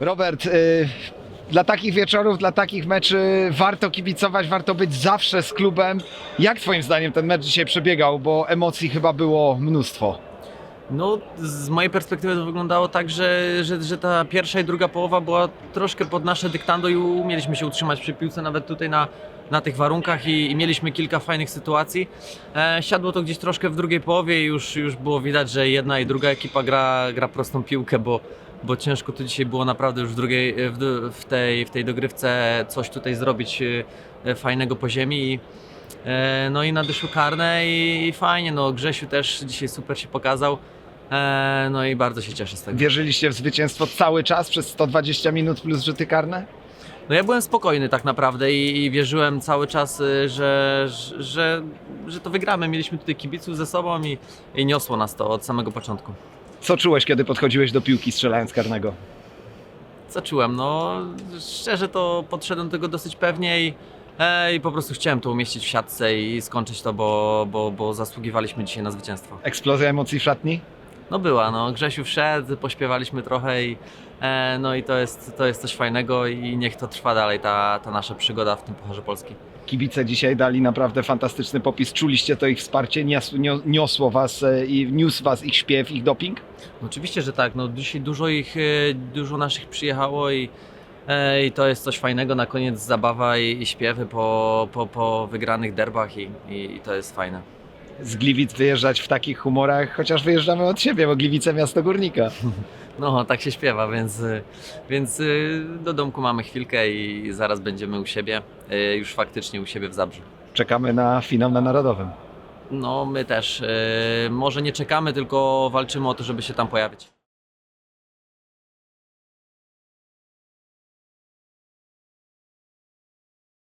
Robert, y, dla takich wieczorów, dla takich meczy warto kibicować, warto być zawsze z klubem. Jak twoim zdaniem ten mecz dzisiaj przebiegał, bo emocji chyba było mnóstwo. No, z mojej perspektywy to wyglądało tak, że, że, że ta pierwsza i druga połowa była troszkę pod nasze dyktando i umieliśmy się utrzymać przy piłce nawet tutaj na, na tych warunkach i, i mieliśmy kilka fajnych sytuacji. E, siadło to gdzieś troszkę w drugiej połowie i już, już było widać, że jedna i druga ekipa gra, gra prostą piłkę, bo, bo ciężko tu dzisiaj było naprawdę już w, drugiej, w, w, tej, w tej dogrywce coś tutaj zrobić e, fajnego po ziemi. I, e, no i nadeszły karne i, i fajnie, no Grzesiu też dzisiaj super się pokazał. E, no i bardzo się cieszę z tego. Wierzyliście w zwycięstwo cały czas przez 120 minut plus rzuty karne? No ja byłem spokojny tak naprawdę i, i wierzyłem cały czas, y, że, że, że to wygramy. Mieliśmy tutaj kibiców ze sobą i, i niosło nas to od samego początku. Co czułeś, kiedy podchodziłeś do piłki strzelając karnego? Co czułem? No szczerze to podszedłem do tego dosyć pewnie i, e, i po prostu chciałem to umieścić w siatce i skończyć to, bo, bo, bo zasługiwaliśmy dzisiaj na zwycięstwo. Eksplozja emocji w szatni? No była, no Grzesiu wszedł, pośpiewaliśmy trochę i, e, no i to jest, to jest coś fajnego i niech to trwa dalej ta, ta nasza przygoda w tym Pucharze Polski. Kibice dzisiaj dali naprawdę fantastyczny popis. Czuliście to ich wsparcie? Nios, nio- niosło was e, i niósł was ich śpiew, ich doping? No oczywiście, że tak. No, dzisiaj dużo ich, e, dużo naszych przyjechało i, e, i to jest coś fajnego. Na koniec zabawa i, i śpiewy po, po, po wygranych derbach i, i, i to jest fajne. Z Gliwic wyjeżdżać w takich humorach, chociaż wyjeżdżamy od siebie, bo Gliwice miasto górnika. No, tak się śpiewa, więc, e, więc e, do domku mamy chwilkę i zaraz będziemy u siebie, e, już faktycznie u siebie w Zabrzu. Czekamy na finał na Narodowym. No, my też. Może nie czekamy, tylko walczymy o to, żeby się tam pojawić.